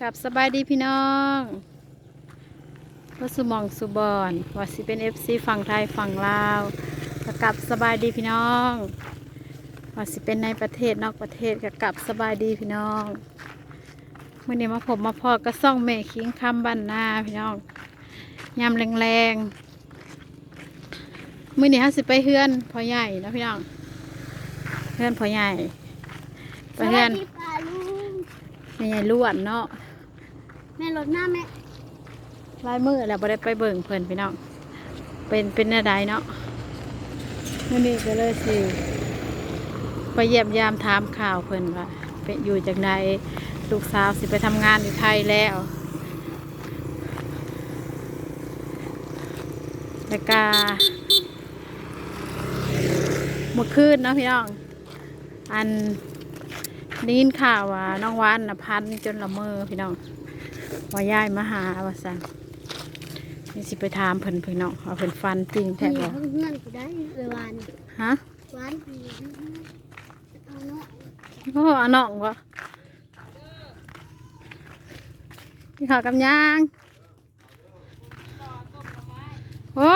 กับสบายดีพี่น้องว่าสุมองสุบอนว่าสิเป็นเอฟซีฝั่งไทยฝั่งลาวก็กลับสบายดีพี่น้องว่าสิเป็นในประเทศนอกประเทศกกลับสบายดีพี่น้องเมื่อนี้มาผมมาพอก็ซ่องแม่คิงคำบ้านนาพี่น้องยำแรงๆมื่อนี้ฮะสิไปเฮือนพ่อใหญ่นะพี่น้องเฮือนพ่อใหญ่ไปเฮือน แม่ใหญ่ล้วนเนาะแม่รถหน้าแม่ลายมือแล้วบ่ได้ไปเบิ่งเพิ่นพี่น้องเป็นเป็นอะไรเนาะมื่อนี้ก็เลยสิไปเยี่ยมยามถามข่าวเพิ่นว่าเป็นอยู่จากใดลูกสาวสิไปทำงานอยู่ไทยแล้วแล้วก็เมื่อคืนเนาะพี่น้อง อัน ได้ยินข่าวว่าน้องวานน่ะพันจนละเมอพี่น้องว่าย่ายมาหาว่าสันนี่สิไปถามเพิ่นเพิ่นเนาะว่าเพิ่นฟันจริงแท้นี่บ่เขาเงื่อนกูได้เออวานฮะวานดีเอาเนาะโอ้อาน้องวะนี่ขาวกับยางโอ้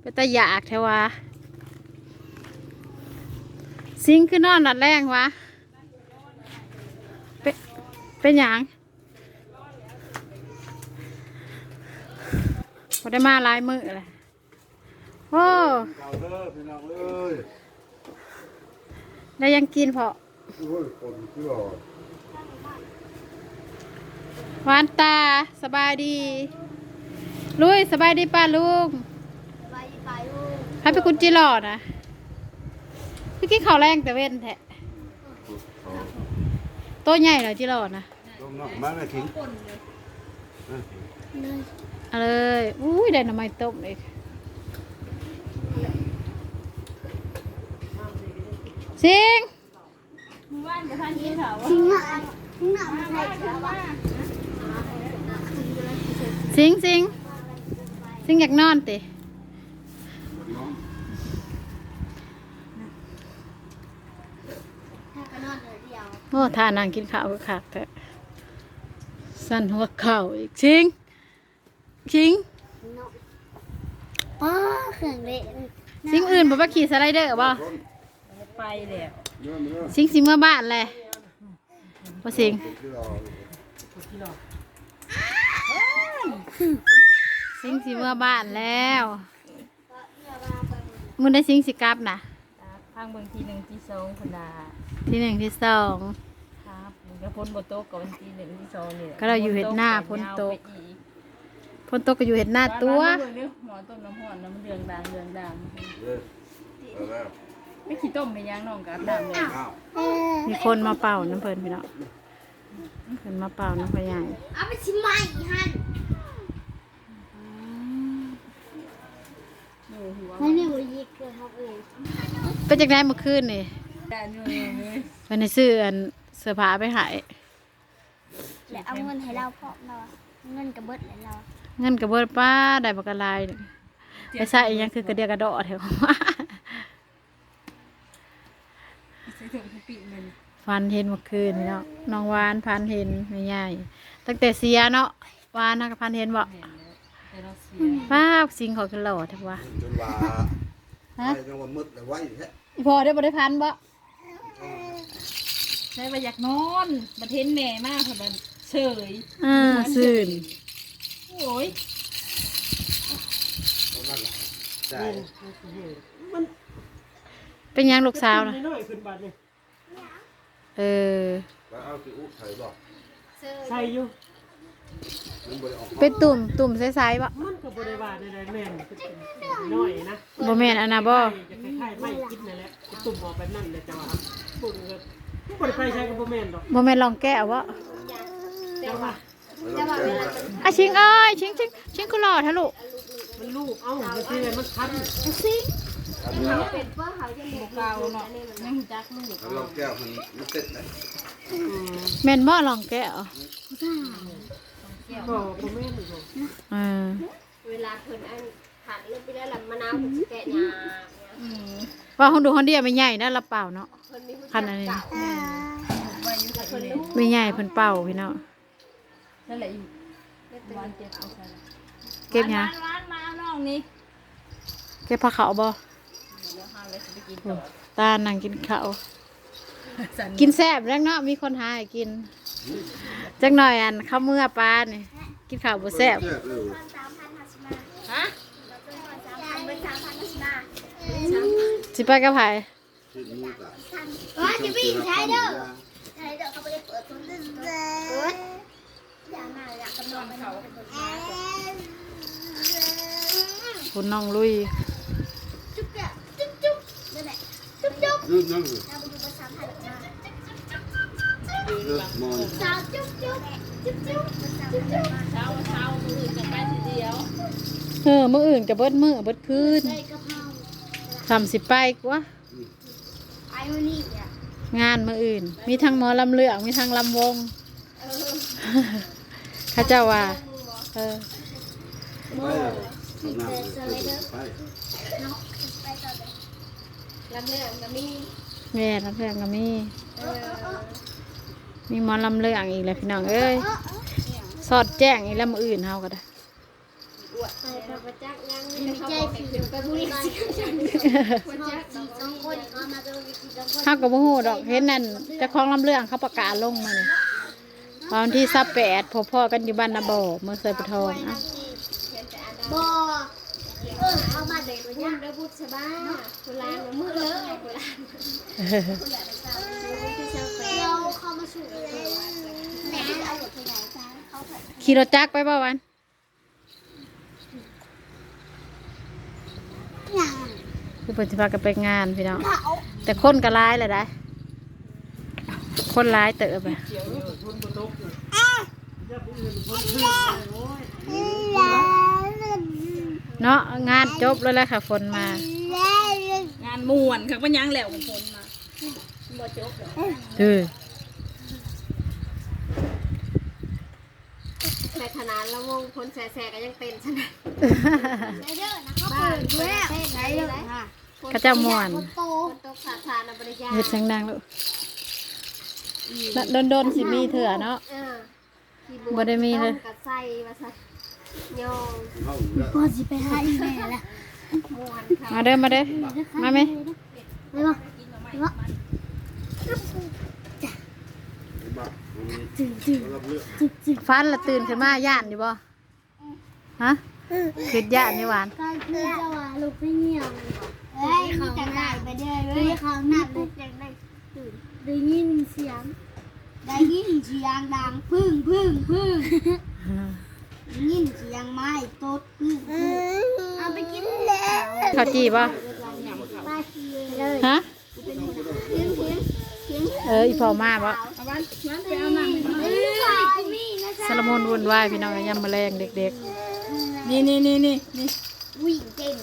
เป็นตาอยากแท้วะสิงคือนอนนัดแรงวะเป็น เป็นหยังพอได้มาหลายมือเลยโอ้เก่าเด้อพี่น้องเอ้ยแล้วยังกินพอโอ้ยคนที่หล่อหวานตาสบายดีลุยสบายดีป้าลุงไปไปลุงให้ไปคุณจิหล่อนะพี่กี้เขาวแรงแต่เว้นแทะโตวใหญ่เหรอจิหล่อนะ ต้มน้ำมาแม่ทิ้งเลยเอาเลยอุ้ยได้หน่อไม้ต้มอีกสิงทิ้งหน้าทิ้งหน้ามาใส่เสื้อวะสิงสิงสิงอยากนอนติถ้าก็นอนเลยเดียวโอ้ทานั่งกินข้าวก็ขาดแท้ สั่นหัวเข่าอีกสิงสิงเนาะป้าเครื่องเล่นสิงอื่นบอกว่าขี่สไลเดอร์บ่ไปแล้วเนื้อเนื้อสิงสิเมื่อบ้านเลยว่าสิงที่หล่อสิงสิเมื่อบ้านแล้วมึงได้สิงสิกลับนะทางเบางทีหนึ่งที่สองคนละที่หนึ่งที่สอง ครับมันก็พ้นบนโต๊ะกับวันที่หนึ่งที่สองนี่แหละก็เราอยู่เห็นหน้าพ้นโต๊ะยาวไปอีกพ้นตกก็อยู่เห็นหน้าตัวบ้านเมืองเนี่ยหมอต้มน้ำห้อนน้ำเดืองดังเดืองดังเด้อเอาแล้วไม่ขี้ต้มไม่ย่างน้องกับน้ำเลยอ้าวเออมีคนมาเป่าน้ำเพลินพี่เนาะเพิ่นมาเป่าน้ำพยายเอาไปชิมใหม่ฮันโอ้หัวมันไม่หมดยิกเลยครับเองเป็นจากไหนเมื่อคืนนี่ แต่เนื้อเลยเป็นในซื้ออันเสื้อผ้าไปใหายและเอาเงินให้เราเพราะเราเงินกระเบิดเลยเราเงินกับเบิดป้าได้บักกะลายหนึ่งไปใส่อีหยังคือกระเดียกระดอแถวใส่ถุงปีมันฟันเห็นเมื่อคืนนี่เนาะน้องวานพันเห็นไม่ใหญ่ตั้งแต่เสียเนาะวานนะพันเห็นบ่แต่เราเสียป้าบสิงเขอกันหล่อแท้ว่าจนว่าฮะไอ้จังหวะมืดเลยไว้แท้อีพอได้บ่ได้พันบ่ ใช่ว่าอยากนอนประเทศแม่มากค่ะมันเฉยอ่าซื่นโอ้ยตรงนั้นแหละใช่เป็นหยังลูกสาวนะน้อยขึ้นบาทนี่เออแล้วเอาสิอุ๊ไทยบอกใส่อยู่มันบ่ได้ออกเป็นตุ่มตุ่มใสๆบ่มันก็บริวารใดๆแม่นน้อยนะบ่แม่นอันน่ะบ่จะคล้ายๆไม่คิดนั่นแหละตุ่มออกแบบนั้นเลยจ้าปุ่นก็ บริไปใช้กับบ่แม่นดอกบ่แม่นลองแก้วบ่แต่ว่าอะชิงเอ้ยชิงชิงชิงกูหล่อทะลุมันลูกเอ้ามันคือมันคันสิงอันนี้เอาเป็นเพื่อเขาจะหมกเก่าเนาะยังจักลูกเอาลองแก้วมันมันเสร็จเลยแม่นบ่ลองแก้วก็บ่แม่นอีกเออเวลาเพิ่นอันหันลงไปแล้วลำมะนาวผมแกะยาอืม ว่าห้องดูห้องเดียวไม่ใหญ่นะละเป่าเนาะเพิ่นมีผู้คันอันนี้เก่าไว้อยู่ใส่เลยไม่ใหญ่เพิ่นเป่าพี่เนาะนั่นแหละอยู่วานเจ็บเอาใส่ละเก็บหยังวานมาเอาน้องนี่เก็บผ้าขาวบ่เดี๋ยวห้าเลยจะไปกินต่อตานั่งกินข้าวสันกินแซ่บแล้วเนาะมีคนหาให้กินจักหน่อยอันข้าวเมื่อปลานี่กินข้าวบ่แซ่บแซ่บเลยสามพันห้าสิบมา ฮะ สามพันเป็นสามพันห้าสิบมา สิไปกับไผชิ้นนี้ก็เฮ้ยจะวิ่งใช้เด้อใช้เด้อเขาไม่ได้เปิดตุ้นเด้อเปิดอย่างน่าอยากกำลังเขาเป็นคนมาคุณน้องลุยจุ๊บเนี่ยจุ๊บจุ๊บนั่นแหละจุ๊บจุ๊บยืดนั่งเลยเราไปดูภาษาไทยมายืดมองสาวจุ๊บจุ๊บจุ๊บจุ๊บจุ๊บจุ๊บเช้าเช้ามืออื่นจะไปทีเดียวเออมื้ออื่นก็เบิดมื้อเบิดคืนใส่กะเพราทำสิไปกว่าไอ้วันนี้อะงานมื้ออื่น มีทั้งหมอลำเลืองมีทั้งลำวงเออเข้าเจ้าว่า เออไปเลยนั่งเลยไปเนาะไปต่อเลยลำเลืองก็มีแม่ลำเลืองก็มีเออเออเออมีหมอลำเลืองอีกแล้วพี่น้องเอ้ยสอดแจ้งอีกแล้วมื้ออื่นเฮาก็ได้ ไปประจักษ์ยังมีใจสีไปบุรีสิประจักษ์สองคนเขามาดูวิธีสองคนเฮาก็บ่ฮู้ดอกเห็นนั่นเจ้าของลำเลืองเขาประกาศลงมานี่วันที่28พบพ่อกันอยู่บ้านนาบ่อเมื่อเคยไปทองอะบ่เออเอามาเด็กเลยเนี่ยได้พูดสบายกุลานมือเลยกุลานเราเข้ามาสู่แม่เอาหลบไปไหนจ้าเขาขี่รถจักรไปบ่วัน อย่าง คือเพิ่นสิพากันไปงานพี่น้องเขาแต่คนก็ร้ายเลยได้คนร้ายเติบอะเกี่ยวกับคนบนโลกอยู่อย่าผู้อื่นคนขึ้นเลยโอ้ยเนาะงานจบแล้วแหละค่ะฝนมา งานม่วนค่ะมันยังแล้วของคนมาบ่จบหรอกเออในขนาดละวงคนแซ่ๆก็ยังเป็นใช่ไหมเยอะนะเขาเปิดด้วยใช่เลยค่ะ เขาเจ้าม่วนโตโตขาดทานบริยาเฮ็ดเสียงดังลูกโดนโดนๆสิมีเถื่อเนาะเออบ่ได้มีเลยกับไส้มาซะยองเข้าแล้วพอสิไปหาอีแม่ละม่วนค่ะมาเด้อมาเด้อมาไหมไปบ่ไปบ่บ้าจืดจืดรับเลือกจืดจืดฟันละตื่นขึ้นมาย่านอยู่บ่ฮะคือย่านนี่หวานก็คือจะว่าลูกไม่เหี่ยว เฮ้ยเขาจะได้ไปเด้อเลยเขาหน้าปุ๊บยังได้ตื่นได้ยินเสียง ได้ยินเสียงดังพึ่งพึ่งพึ่งได้ยินเสียงไม้ตดพึ่งพึ่งเอาไปกินแล้วข้าวจีบ่ไปเลยฮะเสียงเสียงเสียงเอออีพอมาบ่เอาวันวันไปเอาน้ำให้หน่อยเอ้ยนี่นะจ๊ะสารมนวุ่นวายพี่น้องยามแมลงเด็กนี่นี่นี่นี่นี่วิ่งเก่ง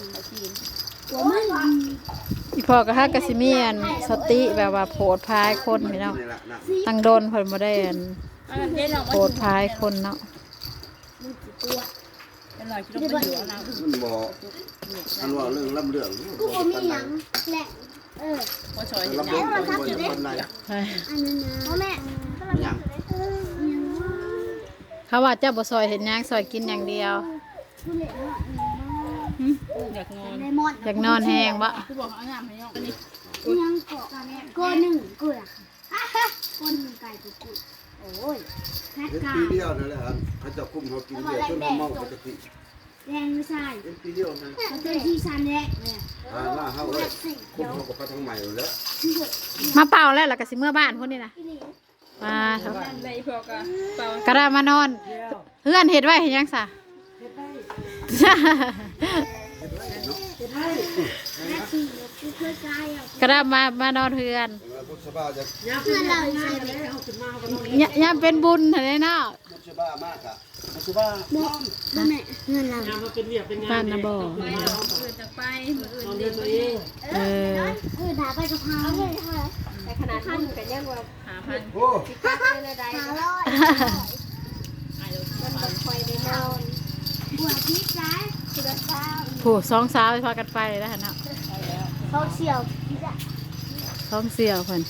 แบบนี้หัวมันๆอีพอก็ฮักกะสิมีอันสติแบบว่าโผดพายคนพี่น้องนี่แหละนะตั้งโดนเพิ่นบ่ได้อันเอาน้ำเย็นออกมาโผดพายคนเนาะเป็นหน่อยที่ต้องไปอยู่เอาน้ำมันบอกอันว่าเรื่องรับเรื่องกูบ่มีหยังแหละเออพอชอยเห็นรับยัเรื่องงคนคนไหนใช่อันนั้นนะพ่อแม่อย่างเออยังว่าเขาว่าเจ้าบ่ซอยเห็นหยังซอยกินอย่างเดียวผู้เล่นว่า อยากนอนเลมอนอยากนอนแห้งบ่คือบอกเอาน้ำให้น้องอันนี้ยังเกาะก้อนหนึ่งกูล่ะก้อนหนึ่งไก่กูกูโอ้ยแพทเป็นกาปีเดียวนั่นแหละเขาจะคุมเขากินเดียวจนเขาเมาเขาจะกินแดงไม่ใช่เป็นปีเดียวนะเขาเจอที่ชันแรกเนี่ยอ่าหน้าเขาเลยคุมเขาก็ไปทางใหม่แล้วมาเป่าแล้วล่ะก็สิเมื่อบ้านพุ่นนี่นะมาเถอะในพวกอะเปล่ากระดามานอนเพื่อนเฮ็ดไว้เฮ็ดหยังซะแม่ขี่ กูเคยกายอะกระดามามานอนเพื่อนพุทธบ้าจะเพื่อนเราใช่ไหมเอาขึ้นมาก็นอนยะยามเป็นบุญเท่านั้นเนาะพุทธบ้ามากอะพุทธบ้าบอกแม่เพื่อนเรางานมาเป็นเวียกเป็นงานบ้านนะบ่ไปเนาะอื่นจะไปมืออื่นนอนเดือนตัวเองเออเออด่าไปกับพาแต่ขนาดนั้นกันยังว่าหาพันโอ้พักเลยได้หาร้อยหายแล้วมันบ่ค่อยได้นอนปวดที่ ผู้สองสาวไปพากันไปแล้วหั่นเนาะเขาเฉียวที่จะสองเสี่ยวเพิ่นน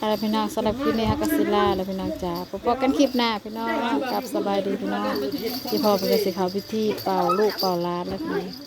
อะไรพี่น้องสำหรับคลิปนี้ฮะกัสิลาแล้วพี่น้องจ๋าพบกันคลิปหน้าพี่น้องกลับสบายดีพี่น้องที่พ่อเป็นกสิเขาพิธีเป่าลูกเป่าหล้านแล้วพี่น้อง